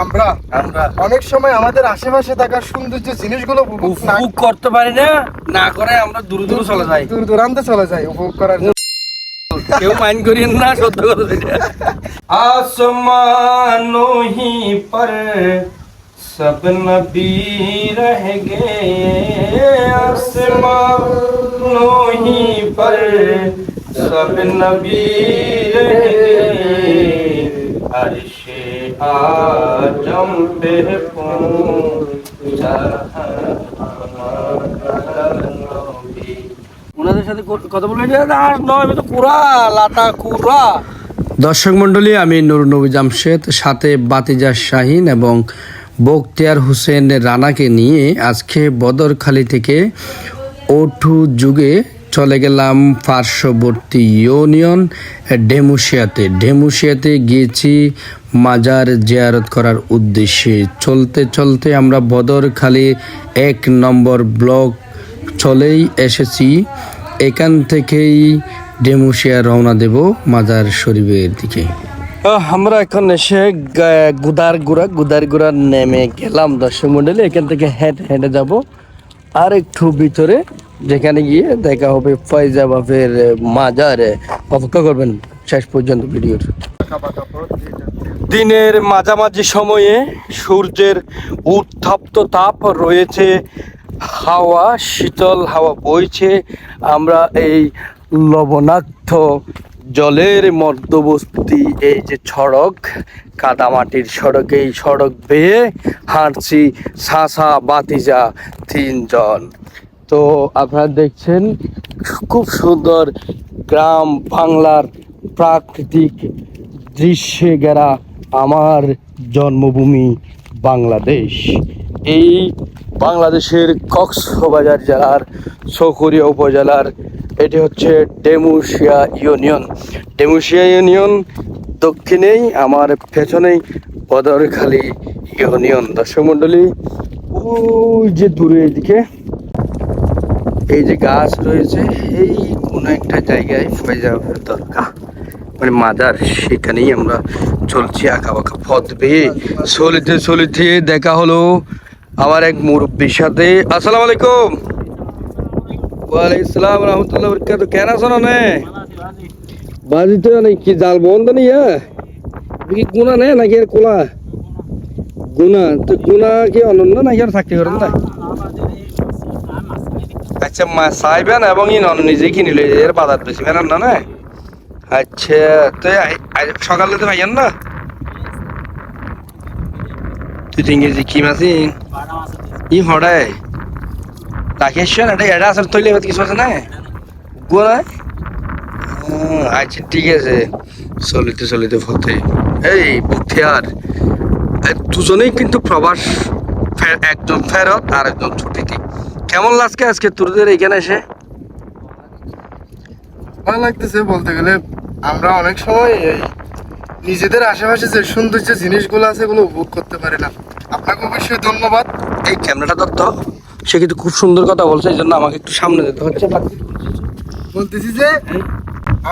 আমরা অনেক সময় আমাদের আশেপাশে থাকা যে জিনিসগুলো উপভোগ করতে পারি না না করে আমরা দূর দূর চলে যাই। দূর দূরান্তে চলে যাই উপভোগ করার জন্য। কেউ মাইন্ড করি না সত্য কথা যেটা আসমান নহি পর সব নবী রহ গে আসমান পর সব নবী রহ গে अर्शे आजम पे पहुंचा नबी ওনাদের সাথে ক- কথা বলে আর নয় আমি তো কুরা লাটা কুরা দর্শক মন্ডলী আমি নুর নবী জামশেদ সাথে বাতিজা শাহিন এবং বখতিয়ার হোসেন রানাকে নিয়ে আজকে বদরখালি থেকে ওঠু যুগে চলে গেলাম পার্শ্ববর্তী ইউনিয়ন ডেমুশিয়াতে। ডেমুশিয়াতে গিয়েছি মাজার জিয়ারত করার উদ্দেশ্যে। চলতে চলতে আমরা বদরখালি এক নম্বর ব্লক চলেই এসেছি। এখান থেকেই ডেমুশিয়া রওনা দেব মাজার শরীফের দিকে। আমরা এখন এসে গুদার গুড়া গুদার গুড়া নেমে গেলাম দর্শক মন্ডলে এখান থেকে হেঁটে হেঁটে যাব। আর একটু ভিতরে যেখানে গিয়ে দেখা হবে ফয়জা বাপের মাজারে অপেক্ষা করবেন শেষ পর্যন্ত ভিডিওর। দিনের মাঝামাঝি সময়ে সূর্যের উত্তপ্ত তাপ রয়েছে, হাওয়া শীতল হাওয়া বইছে, আমরা এই লবণাক্ত জলের মধ্যবর্তী এই যে সড়ক, কাদামাটির সড়ক এই সড়ক বেয়ে হাঁটছি সাসা বাতিজা তিনজন। তো আপনারা দেখছেন খুব সুন্দর গ্রাম বাংলার প্রাকৃতিক দৃশ্যে ঘেরা আমার জন্মভূমি বাংলাদেশ। এই বাংলাদেশের কক্সবাজার জেলার চকরিয়া উপজেলার, এটি হচ্ছে ডেমুশিয়া ইউনিয়ন। ডেমুশিয়া ইউনিয়ন দক্ষিণেই, আমার পেছনেই বদরখালী ইউনিয়ন। দর্শক মণ্ডলী, ওই যে দূরে এদিকে এই যে গাছ রয়েছে, এই কোনো একটা জায়গায় ফয়জাবের দরকার। মানে মাজার, সেখানেই আমরা চলছি আঁকা বাঁকা পথ বেয়ে চলিতে চলিতে দেখা হলো আমার এক মুরব্বীর সাথে। আসসালামু আলাইকুম। ওয়ালাইকুম রহমতুল্লাহ বরকাত কেন আছো না কি জাল বন্ধ নেই হ্যাঁ? কি গুণা নেই নাকি কোলা? গুণা, তো গুণা কি অনন্য নাকি আর থাকতে পারেন না? আচ্ছা মা চাইবেন এবং ই নন নিজে কিনি লই, এর বাজার বেশি বেনান না না? আচ্ছা তো সকালে তো ভাইয়ান না? তুই কেজি কি মাছি ই হড়াই। তাকে শোন এটা এটা আসলে তৈলে কিছু আছে না? গুয়া আচ্ছা ঠিক আছে। চলিতে চলিতে ফতে এই এই দুজনেই কিন্তু প্রবাস একজন ফেরত আর একজন ছুটিতে। কেমন লাগছে আজকে তোদের এখানে এসে? ভালো লাগতেছে বলতে গেলে। আমরা অনেক সময় এই নিজেদের আশেপাশে যে সৌন্দর্য জিনিসগুলো আছে এগুলো উপভোগ করতে পারি না। আপনাকে অবশ্যই ধন্যবাদ। এই ক্যামেরাটা ধর তো। সে কিন্তু খুব সুন্দর কথা বলছে এই জন্য আমাকে একটু সামনে যেতে হচ্ছে। বলতেছি যে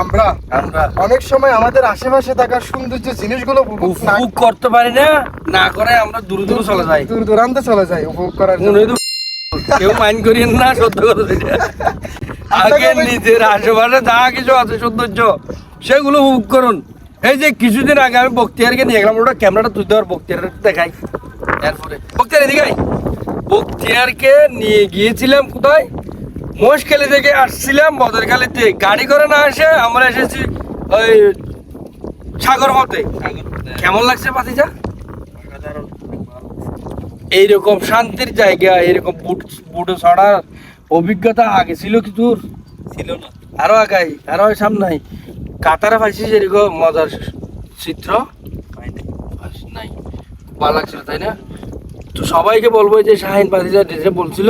আমরা আমরা অনেক সময় আমাদের আশেপাশে থাকা সৌন্দর্য জিনিসগুলো উপভোগ করতে পারি না না করে আমরা দূর দূরে চলে যাই। দূর দূরান্তে চলে যাই উপভোগ করার জন্য। কেউ মাইন্ড করিয়েন না সত্য কথা আগে নিজের আশেপাশে যা কিছু আছে সৌন্দর্য সেগুলো উপভোগ করুন। এই যে কিছুদিন আগে আমি বক্তিয়ারকে নিয়ে গেলাম ওটা ক্যামেরাটা তুলতে পার বক্তিয়ার দেখাই। এরপরে। বক্তিয়ার এদিকে। বক্তিয়ারকে নিয়ে গিয়েছিলাম কোথায়? মহেশখালী থেকে আসছিলাম বদরখালীতে। গাড়ি করে না এসে আমরা এসেছি ওই সাগর পথে। কেমন লাগছে পাতিজা এইরকম শান্তির জায়গা এরকম বুট বুটে চড়ার অভিজ্ঞতা আগে ছিল কি তোর ছিল না। আরও আগাই আরও সামনে কাতারে পাইছিস এরকম মজার চিত্র? নাই। ভালো লাগছিল তাই না? তো সবাইকে বলব যে শাহিন পাতিজা যে বলছিল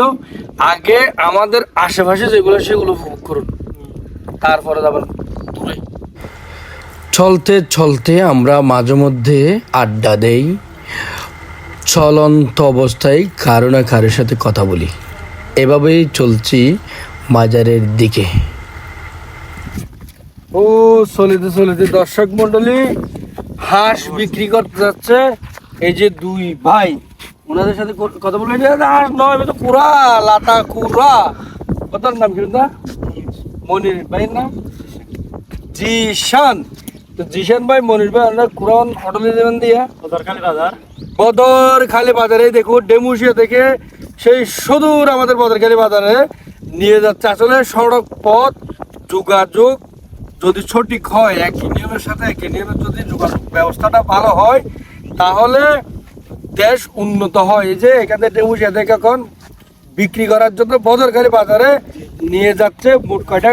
আগে আমাদের আশেপাশে যেগুলো সেগুলো উপভোগ করুন। তারপরে যাবেন দূরে। চলতে চলতে আমরা মাঝে মধ্যে আড্ডা দেই। চলন্ত অবস্থায় কারও না কারোর সাথে কথা বলি। এভাবেই চলছি মাজারের দিকে। ও চলিতে চলিতে দর্শক মন্ডলী হাঁস বিক্রি করতে যাচ্ছে এই যে দুই ভাই। ওনাদের সাথে কথা বলে আর নয় তো কুরা লাটা কুরা কথার নাম কি না মনির ভাইয়ের নাম? জিশান। তো জিশান ভাই মনির ভাই আমরা কুরান হোটেলে যাবেন দিয়া। দরকারি বাজার? বদর খালি বাজারে দেখো ডেমুশিয়া থেকে সেই সুদূর আমাদের বদরখালি বাজারে নিয়ে যাচ্ছে। আসলে সড়ক পথ, যোগাযোগ যদি সঠিক হয়, একই নিয়মের সাথে, একই নিয়মের যদি যোগাযোগ ব্যবস্থাটা ভালো হয়, তাহলে দেশ উন্নত হয়। এই যে এখানে ডেমুশিয়া থেকে এখন বিক্রি করার জন্য বদরখালি বাজারে নিয়ে যাচ্ছে। মোট কয়টা?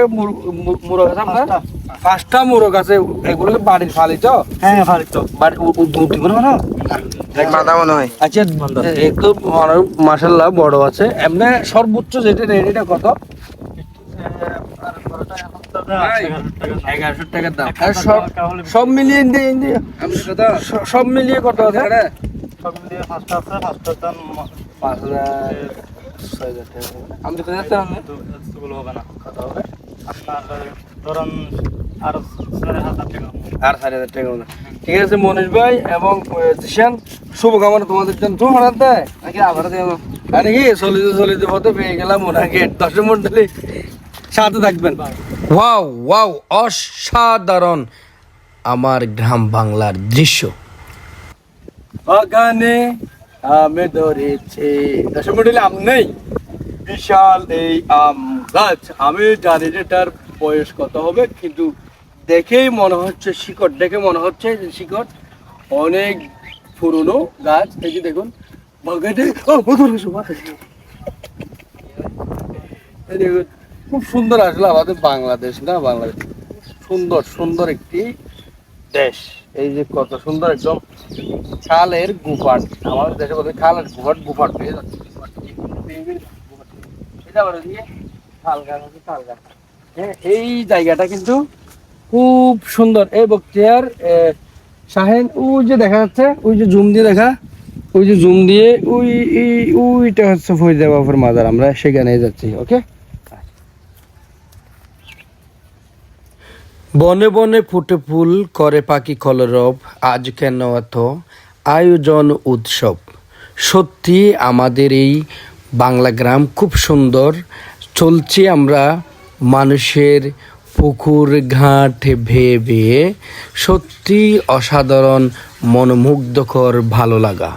মুরগ পাঁচটা মুরগ আছে এগুলো বাড়ির ফালি তো? হ্যাঁ ভালো তো। বাড়ি উদ্যোগ করে না মাথা মনে হয়। আচ্ছা একটু মাসাল্লাহ বড় আছে। এমনি সর্বোচ্চ যেটা রেট এটা কত? এগারোশো টাকার দাম। আর সব সব মিলিয়ে সব মিলিয়ে কত আছে? সব মিলিয়ে পাঁচটা দাম পাঁচ হাজার ছয় হাজার টাকা। আমি তো হবে না। কত হবে? আপনার ধরুন আর সাড়ে হাজার টাকা আর সাড়ে হাজার টাকা ঠিক আছে মনীষ ভাই এবং জিশান শুভকামনা তোমাদের জন্য। তুমি হঠাৎ দেয় নাকি আবার দেবো আরে কি চলিতে চলিতে পথে পেয়ে গেলাম ওনাকে দশ মন্ডলী সাথে থাকবেন। ওয়াও ওয়াও অসাধারণ আমার গ্রাম বাংলার দৃশ্য। বাগানে আমি ধরেছি। দশ মন্ডলী আম নেই। বিশাল এই আম গাছ। আমি জানি যে এটার বয়স কত হবে? কিন্তু দেখেই মনে হচ্ছে শিকড়, দেখে মনে হচ্ছে যে শিকড় অনেক পুরনো গাছ। এই যে দেখুন খুব সুন্দর আসলে আমাদের বাংলাদেশ, না? বাংলাদেশ। সুন্দর সুন্দর একটি দেশ। এই যে কত সুন্দর একদম খালের গুফাট। আমাদের দেশে বলে খালের গুফাট গুফাট পেয়ে যাচ্ছে। এটা দিয়ে খাল গাছ আছে, খাল গাছ। হ্যাঁ এই জায়গাটা কিন্তু খুব সুন্দর। এই বক্তিয়ার শাহেন, ওই যে দেখা যাচ্ছে, ওই যে জুম দিয়ে দেখা, ওই যে জুম দিয়ে, ওই ওইটা হচ্ছে ফরিদা বাবুর মাজার, আমরা সেখানে যাচ্ছি, ওকে? বনে বনে ফুটে ফুল করে পাখি কলরব, আজ কেন এত আয়োজন উৎসব? সত্যি আমাদের এই বাংলা গ্রাম খুব সুন্দর, চলছি আমরা মানুষের পুকুর ঘাট ভেয়ে ভেয়ে সত্যি অসাধারণ মনোমুগ্ধকর ভালো লাগা।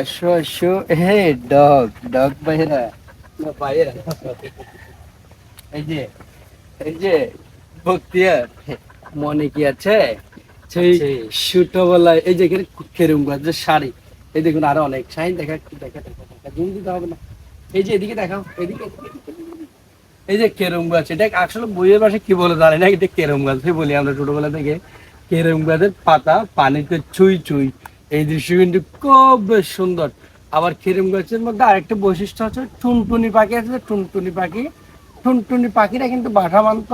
আসো আসো। হে ডগ ডগ এই যে এই যে বক্তিয়ার মনে কি আছে? সেই ছোটবেলায় এই যে এখানে কেরম গাছের শাড়ি। এই দেখুন আরও অনেক শাড়ি দেখা দেখা দেখা দেখা। দিতে হবে না। এই যে এদিকে দেখাও এদিকে। এই যে কেরম গাছ এটা আসলে বইয়ের পাশে কি বলে জানি না এটা কেরম গাছ। বলি আমরা ছোটবেলা থেকে। কেরম গাছের পাতা পানিতে ছুঁই ছুঁই। এই দৃশ্য কিন্তু খুব বেশ সুন্দর। আবার কেরম গাছের মধ্যে আরেকটা বৈশিষ্ট্য আছে টুনটুনি পাখি আছে টুনটুনি পাখি। টুনটুনি পাখিরা কিন্তু বাসা মানত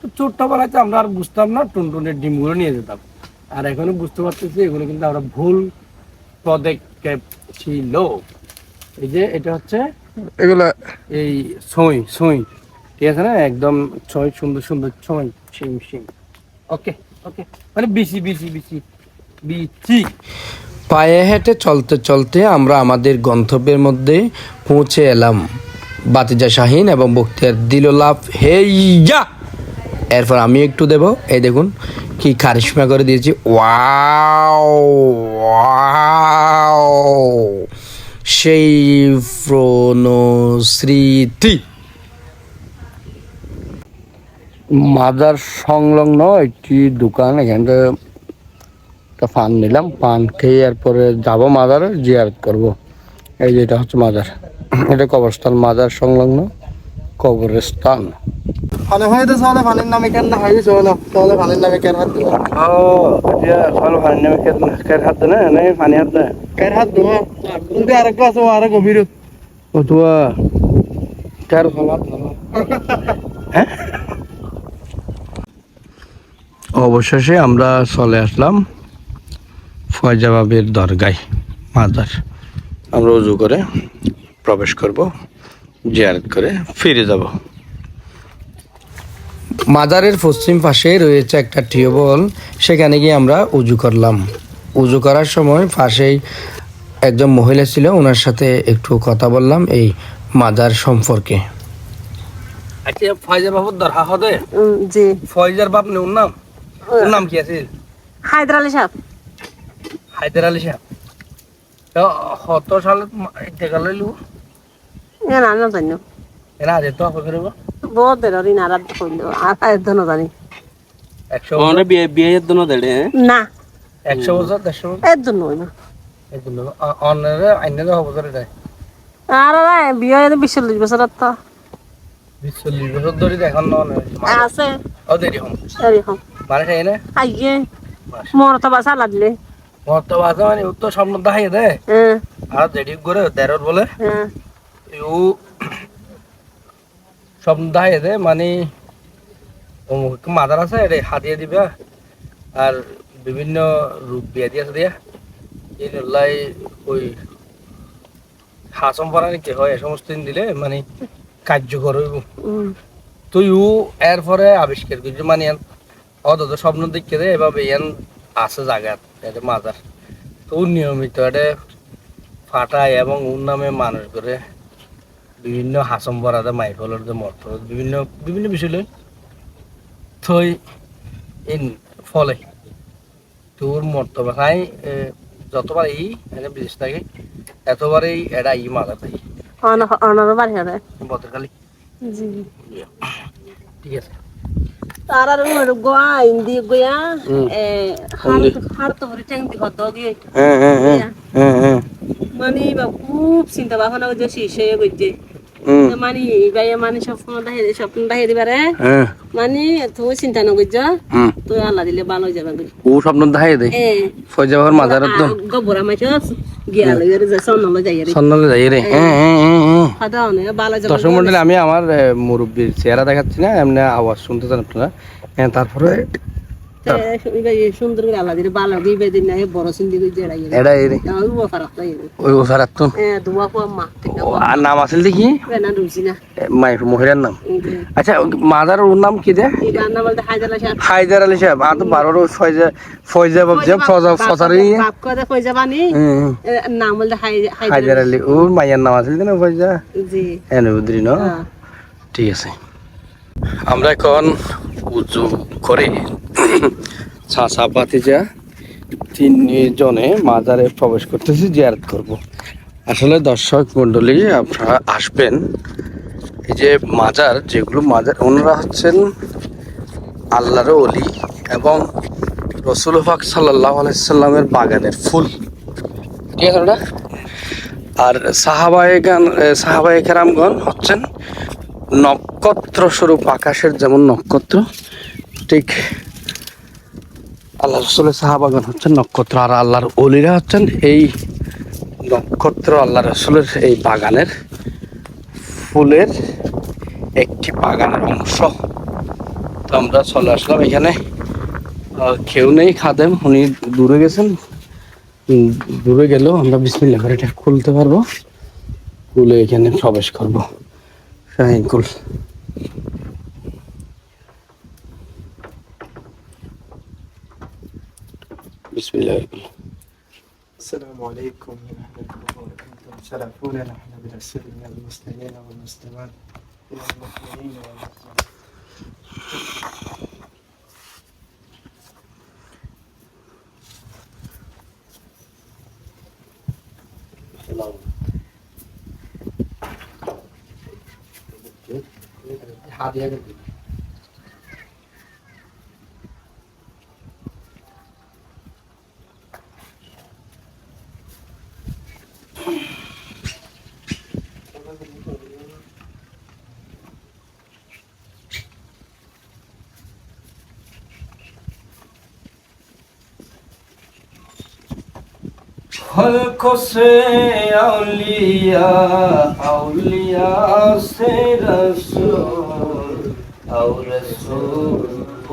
তো ছোট্টবেলায় তো আমরা আর বুঝতাম না টুনটুনির ডিমগুলো নিয়ে যেতাম। আর এখনও বুঝতে পারতেছি এগুলো কিন্তু আমরা ভুল পদক্ষেপ ছিল। এই যে এটা হচ্ছে এগুলা এই ছই ছই। ঠিক আছে না? একদম ছয় সুন্দর সুন্দর ছই সিম সিম ওকে ওকে। মানে বিসি বিসি বিসি বিচি। পায়ে হেঁটে চলতে চলতে আমরা আমাদের গন্তব্যের মধ্যে পৌঁছে এলাম। বাতিজা শাহিন এবং বক্তিয়ার দিল লাভ হেইয়া এরপর আমি একটু দেব। এই দেখুন কি কারিশমা করে দিয়েছি। Wow wow. সেই স্মৃতি মাজার সংলগ্ন একটি দোকান এখানটা একটা পান নিলাম পান খেয়ে এরপরে যাব মাজারে জিয়ারত করব। এই যে এটা হচ্ছে মাজার এটা কবরস্থান মাজার সংলগ্ন কবরস্থান। হয়ে নামে কেন না হয়ে? চলো চলে পানির নামে কেন হাত দিব? ও এতিয়া সকাল পানী নামে কেৰ হাত দে নে? পানী হাত দে। কেন হাত দিব? কিন্তু আরেকটা আছে ও আরও গভীর কতুয়া কার ভালাত অবশেষে আমরা চলে আসলাম ফয়জাবাবের দরগায় মাজার। আমরা উজু করে প্রবেশ করব জিয়ারত করে ফিরে যাব। মাজারের পশ্চিম পাশে রয়েছে একটা টিউবওয়েল সেখানে গিয়ে আমরা উজু করলাম। উজু করার সময় পাশেই একজন মহিলা ছিল ওনার সাথে একটু কথা বললাম এই মাজার সম্পর্কে। আচ্ছা ফয়জা বাবুর দরহা হদে উম, জি। ফয়জার বাপ নেউর নাম? ওর নাম কি আছে? হায়দার আলী সাহেব। হায়দার আলী সাহেব। কত সালে টেকা লইলু। না না জানি এরা আজ তো অফার করব বহুত ঋণ আর কইল আর আর ধন জানি একশো বছর বিয়ে বিয়ের জন্য দেড়ে না। একশো বছর দেড়শো বছর এর জন্য হইল এগুলো অন্যরে আইনে দেওয়া বছর এটা আর আর বিয়ে হয়ে বিশ চল্লিশ বছর তো বিশ চল্লিশ বছর ধরে তো এখন নয় আছে ও দেরি হম। মানে খাই না আইয়ে। মোর তো বাসা লাগলে। মতো বাজে ও তো দেখাই দে আর দেরি করে দেরর বলে। ও স্বপ্ন দেখাই দে মানে মাদার আছে হাতিয়ে দিবা। আর বিভিন্ন রূপ বিয়া দিয়ে দিয়া। এই নল্লাই ওই হাসম পরা নাকি হয় এ সমস্ত দিলে মানে কার্যকর হইব। তুই ও এর পরে আবিষ্কার করছি মানে অত স্বপ্ন দেখে দে এভাবে ইয়ান আছে জায়গা এটা মাজার। তো নিয়মিত এটা ফাটায় এবং ওর নামে মানুষ করে বিভিন্ন হাসম পরাতে মাইফলের যে মর্ত বিভিন্ন বিভিন্ন বিষয় লই। থই ইন ফলে তোর মর্তবা খাই যতবার এই এনে বিদেশ থাকে এতবারই এটা ই মাথা থাকি। অন- বাড়ি বদরকালি জি। ঠিক আছে। তার আর ওর গোয়া এ হাড় তো হরি টেং দি হতো গিয়ে হ্যাঁ হ্যাঁ হ্যাঁ হ্যাঁ হ্যাঁ। মানে খুব চিন্তা ভাবনা করছে শিশে করছে হুম মানে মানে স্বপ্ন দিবারে হ্যাঁ। মানে তুই চিন্তা নকরছ তুই আল্লাহ দিলে ভালো যাবে ও স্বপ্ন দে। তো গোবরা মাছ গিয়া যে সন্নল হ্যাঁ। হ্যাঁ হ্যাঁ হ্যাঁ দর্শক মন্ডলী আমি আমার মুরব্বির চেহারা দেখাচ্ছি না এমনি আওয়াজ শুনতেছেন আপনারা। হ্যাঁ তারপরে সুন্দর করে বড় জেড়াই ও তো এ দুয়া আর নাম দেখি? না মাই মহিলার নাম। আচ্ছা মাদার ওর নাম কি দে বলতে সাহেব। হায়দার আলী সাহেব। আর তো ফয়জা ফসারি বাপ নাম বলতে হায়দার আলী। ওর মাইয়ার নাম আছিল না ফয়জা? জি। এনে বুদ্রি ন? হ্যাঁ। ঠিক আছে। আমরা এখন উজু করে। চাষা পাতিজা তিনজনে মাজারে প্রবেশ করতেছি, জিয়ারত করব। আসলে দর্শক মণ্ডলী, আপনারা আসবেন। এই যে মাজার, যেগুলো মাজার, ওনারা হচ্ছেন আল্লাহর অলি এবং রসুল হক সাল্লাহ আলাইসাল্লামের বাগানের ফুল। ঠিক আছে ওটা আর সাহাবায়ে গান সাহাবায়ে কেরামগণ হচ্ছেন নক্ষত্র স্বরূপ আকাশের যেমন নক্ষত্র, ঠিক আল্লাহ রসুলের সাহাবাগণ হচ্ছেন নক্ষত্র আর আল্লাহর অলিরা হচ্ছেন এই নক্ষত্র আল্লাহ রসুলের এই বাগানের ফুলের একটি বাগানের অংশ। তো আমরা চলে আসলাম এখানে। কেউ নেই, খাদেম, উনি দূরে গেছেন। দূরে গেলেও আমরা বিসমিল্লা করে এটা খুলতে পারব। খুলে এখানে প্রবেশ করব। بسم الله. السلام عليكم ورحمة الله وبركاته. شرفونا نحن بالأسر من المسلمين والمسلمات من المؤمنين والمسلمات حاضر हल्कों से औलिया औलिया से रसूल और रसूल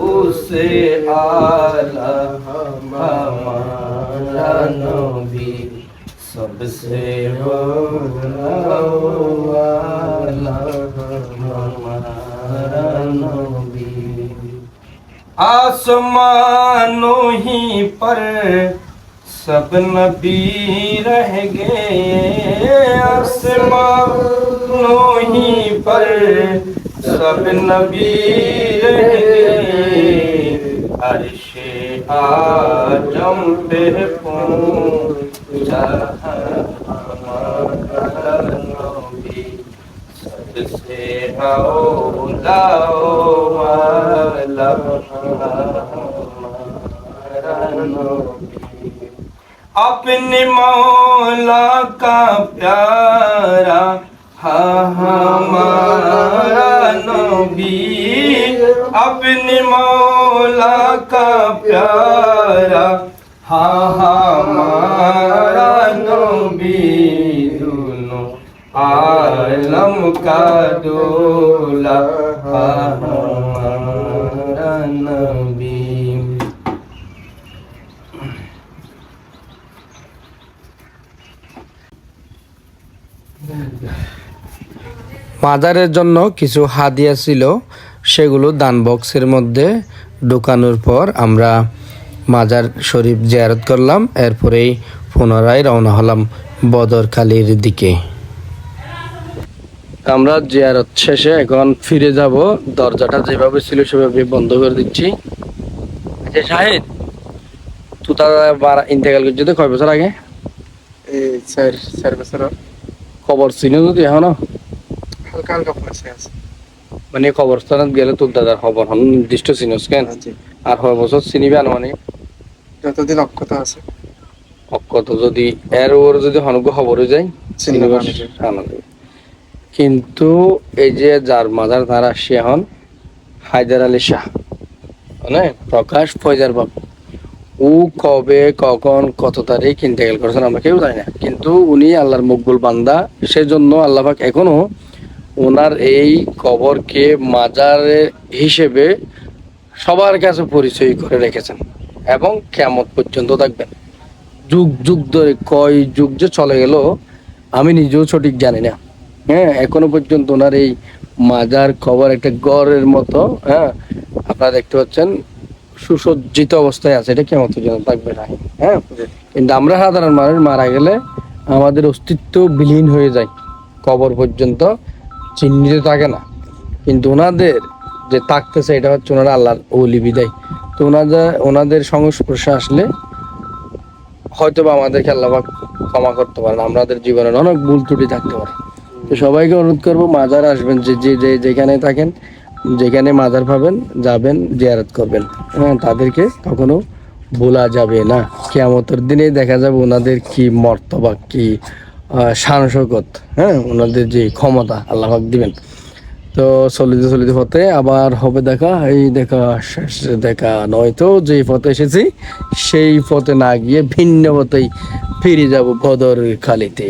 उसे आला हमारा नबी सबसे वाला हमारा नबी आसमानों ही पर सब नबी रह गए आसमानों ही पर। रह गए अर्शे आजम पे हौला वाला हमारा। नबी अपने मौला का प्यारा हा हमारा नबी अपने मौला का प्यारा हा हमारा नबी दोनों आलम का दोला মাদারের জন্য কিছু হাদিয়া ছিল, সেগুলো দান বক্সের মধ্যে ঢোকানোর পর আমরা মাজার শরীফ জিয়ারত করলাম, এরপরেই পুনরায় রওনা হলাম বদরখালির দিকে। আমরা জিয়ারত শেষে এখন ফিরে যাব, দরজাটা যেভাবে ছিল সেভাবে বন্ধ করে দিচ্ছি। আচ্ছা তার বারা ইন্তেকাল তো কয় বছর আগে? এই চার চার বছর। খবর ছিল তুই এখনও? হালকা হালকা পয়সা আছে। মানে কবরস্থানত গেলে তোর দাদার খবর হন নির্দিষ্ট চিনস কেন? আর হয় বছর চিনিবে আনুমানিক যতদিন অক্ষত আছে। অক্ষত যদি এর ওর যদি হনগ খবর হয়ে যায় পারবে। কিন্তু এই যে যার মাজার তার আসছে এখন হায়দার আলী শাহ মানে প্রকাশ ফয়জার বাবু। ও কবে, কখন, কত তারিখ ইন্তেকাল করেছেন আমরা কেউ জানি না। কিন্তু উনি আল্লাহর মকবুল বান্দা, সেজন্য আল্লাহ পাক এখনও ওনার এই কবরকে মাজার হিসেবে সবার কাছে পরিচয় করে রেখেছেন এবং কেমন পর্যন্ত থাকবেন। যুগ যুগ ধরে কয় যুগ যে চলে গেল, আমি নিজেও সঠিক জানি না। হ্যাঁ এখনও পর্যন্ত ওনার এই মাজার কবর একটা গড়ের মতো হ্যাঁ আপনারা দেখতে পাচ্ছেন সুসজ্জিত অবস্থায় আছে, এটা কেমন থাকবে না। হ্যাঁ? কিন্তু আমরা সাধারণ মানুষ, মারা গেলে আমাদের অস্তিত্ব বিলীন হয়ে যায়। কবর পর্যন্ত চিহ্নিত থাকে না। কিন্তু ওনাদের যে থাকতেছে, এটা হচ্ছে ওনারা আল্লাহর ওলি বিদায়। তো ওনাদের ওনাদের সংস্পর্শে আসলে হয়তো বা আমাদেরকে আল্লাহ পাক ক্ষমা করতে পারেন। আমাদের জীবনের অনেক ভুল ত্রুটি থাকতে পারে। তো সবাইকে অনুরোধ করব, মাজার আসবেন যে যে, যেখানে থাকেন যেখানে মাজার পাবেন, যাবেন, জিয়ারত করবেন। হ্যাঁ তাদেরকে কখনো ভোলা যাবে না। কেয়ামতের দিনে দেখা যাবে ওনাদের কি মর্তবা, কি শৌকত হ্যাঁ ওনাদের যে ক্ষমতা, আল্লাহ দিবেন। তো চলিতে চলিতে পথে আবার হবে দেখা, এই দেখা শেষ দেখা নয়তো যেই পথে এসেছি, সেই পথে না গিয়ে ভিন্ন পথেই ফিরে যাব বদর খালিতে